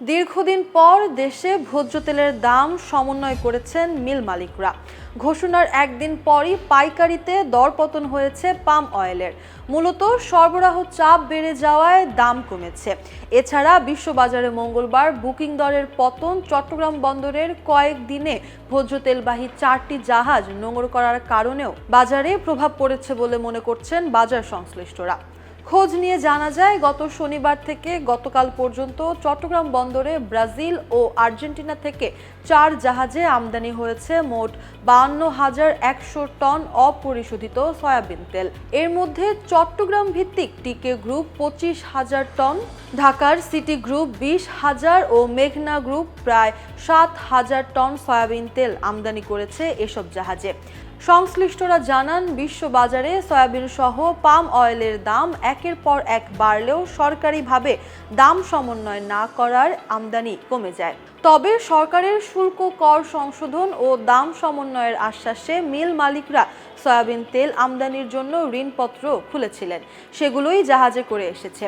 দীর্ঘদিন পর দেশে ভোজ্য তেলের দাম সমন্বয় করেছেন মিল মালিকরা। ঘোষণার একদিন পরই পাইকারিতে দরপতন হয়েছে পাম অয়েলের। মূলত সরবরাহ চাপ বেড়ে যাওয়ায় দাম কমেছে। এছাড়া বিশ্ববাজারে মঙ্গলবার বুকিং দরের পতন চট্টগ্রাম বন্দরের কয়েক দিনে ভোজ্য তেলবাহী চারটি জাহাজ নোঙর করার কারণেও বাজারে প্রভাব পড়েছে বলে মনে করছেন বাজার সংশ্লিষ্টরা। খোঁজ নিয়ে জানা যায়, গত শনিবার থেকে গতকাল পর্যন্ত চট্টগ্রাম বন্দরে ব্রাজিল ও আর্জেন্টিনা থেকে চার জাহাজে আমদানি হয়েছে মোট বাহান্ন হাজার একশো টন অপরিশোধিত সয়াবিন তেল। এর মধ্যে চট্টগ্রাম ভিত্তিক টিকে গ্রুপ পঁচিশ হাজার টন, ঢাকার সিটি গ্রুপ বিশ হাজার ও মেঘনা গ্রুপ প্রায় সাত হাজার টন সয়াবিন তেল আমদানি করেছে এসব জাহাজে। সংশ্লিষ্টরা জানান, বিশ্ববাজারে সয়াবিন সহ পাম অয়েলের দাম একের পর এক বাড়লেও সরকারিভাবে দাম সমন্বয় না করার আমদানি কমে যায়। তবে সরকারের শুল্ক কর সংশোধন ও দাম সমন্বয়ের আশ্বাসে মিল মালিকরা সয়াবিন তেল আমদানির জন্য ঋণপত্র খুলেছিলেন। সেগুলোই জাহাজে করে এসেছে।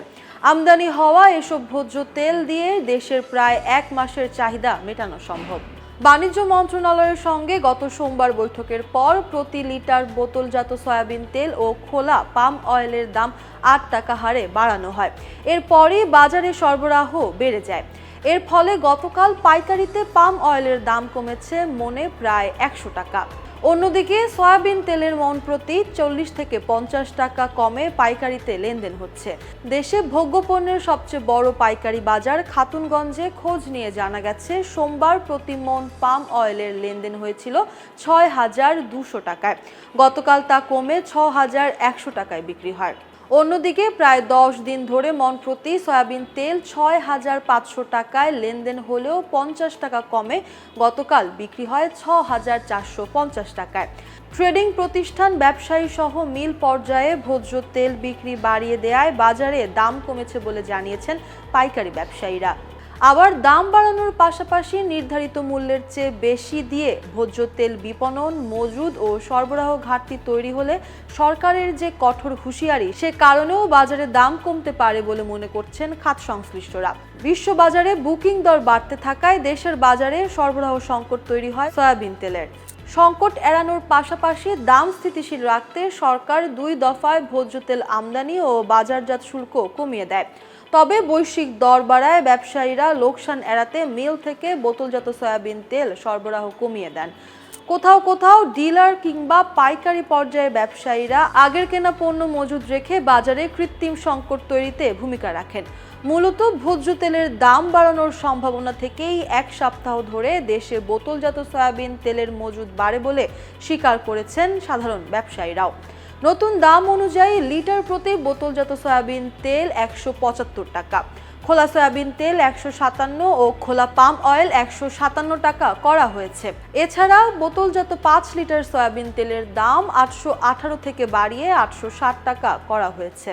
আমদানি হওয়া এসব ভোজ্য তেল দিয়ে দেশের প্রায় এক মাসের চাহিদা মেটানো সম্ভব। বাণিজ্য মন্ত্রণালয়ের সঙ্গে গত সোমবার বৈঠকের পর প্রতি লিটার বোতলজাত সয়াবিন তেল ও খোলা পাম অয়েলের দাম আট টাকা হারে বাড়ানো হয়। এরপরই বাজারে সরবরাহ বেড়ে যায়। এর ফলে গতকাল পাইকারিতে পাম অয়েলের দাম কমেছে মনে প্রায় একশো টাকা। অন্যদিকে সয়াবিন তেলের মন প্রতি চল্লিশ থেকে পঞ্চাশ টাকা কমে পাইকারিতে লেনদেন হচ্ছে। দেশে ভোগ্যপণ্যের সবচেয়ে বড় পাইকারি বাজার খাতুনগঞ্জে খোঁজ নিয়ে জানা গেছে, সোমবার প্রতি মন পাম অয়েলের লেনদেন হয়েছিল ছয় হাজার দুশো টাকায়। গতকাল তা কমে ছ হাজার একশো টাকায় বিক্রি হয়। অন্যদিকে প্রায় দশ দিন ধরে মন প্রতি সয়াবিন তেল ছয় হাজার পাঁচশো টাকায় লেনদেন হলেও পঞ্চাশ টাকা কমে গতকাল বিক্রি হয় ছ হাজার চারশো পঞ্চাশ টাকায়। ট্রেডিং প্রতিষ্ঠান ব্যবসায়ী সহ মিল পর্যায়ে ভোজ্য তেল বিক্রি বাড়িয়ে দেয়ায় বাজারে দাম কমেছে বলে জানিয়েছেন পাইকারি ব্যবসায়ীরা। আবার দাম বাড়ানোর পাশাপাশি নির্ধারিত মূল্যের চেয়ে বেশি দিয়ে ভোজ্য তেল বিপণন, মজুদ ও সরবরাহ ঘাটতি তৈরি হলে সরকারের যে কঠোর হুঁশিয়ারি, সে কারণেও বাজারে দাম কমতে পারে বলে মনে করছেন খাত সংশ্লিষ্টরা। বিশ্ববাজারে বুকিং দর বাড়তে থাকায় দেশের বাজারে সরবরাহ সংকট তৈরি হয় সয়াবিন তেলের। সংকট এড়ানোর পাশাপাশি দাম স্থিতিশীল রাখতে সরকার দুই দফায় ভোজ্য তেল আমদানি ও বাজারজাত শুল্ক কমিয়ে দেয়। তবে বৈশ্বিক দর বাড়ায় ব্যবসায়ীরা লোকসান এড়াতে মিল থেকে বোতলজাত সয়াবিন তেল সরবরাহ কমিয়ে দেন। কোথাও কোথাও ডিলার কিংবা পাইকারি পর্যায়ের ব্যবসায়ীরা আগের কেনা পণ্য মজুদ রেখে বাজারে কৃত্রিম সংকট তৈরিতে ভূমিকা রাখেন। মূলত ভোজ্য তেলের দাম বাড়ানোর সম্ভাবনা থেকেই এক সপ্তাহ ধরে দেশে বোতলজাত সয়াবিন তেলের মজুদ বাড়ে বলে স্বীকার করেছেন সাধারণ ব্যবসায়ীরাও। নতুন দাম অনুযায়ী লিটার প্রতি বোতলজাত সয়াবিন তেল একশো পঁচাত্তর টাকা, খোলা সয়াবিন তেল একশো সাতান্ন ও খোলা পাম অয়েল একশো সাতান্ন টাকা করা হয়েছে। এছাড়া বোতলজাত পাঁচ লিটার সয়াবিন তেলের দাম আটশো আঠারো থেকে বাড়িয়ে আটশো ষাট টাকা করা হয়েছে।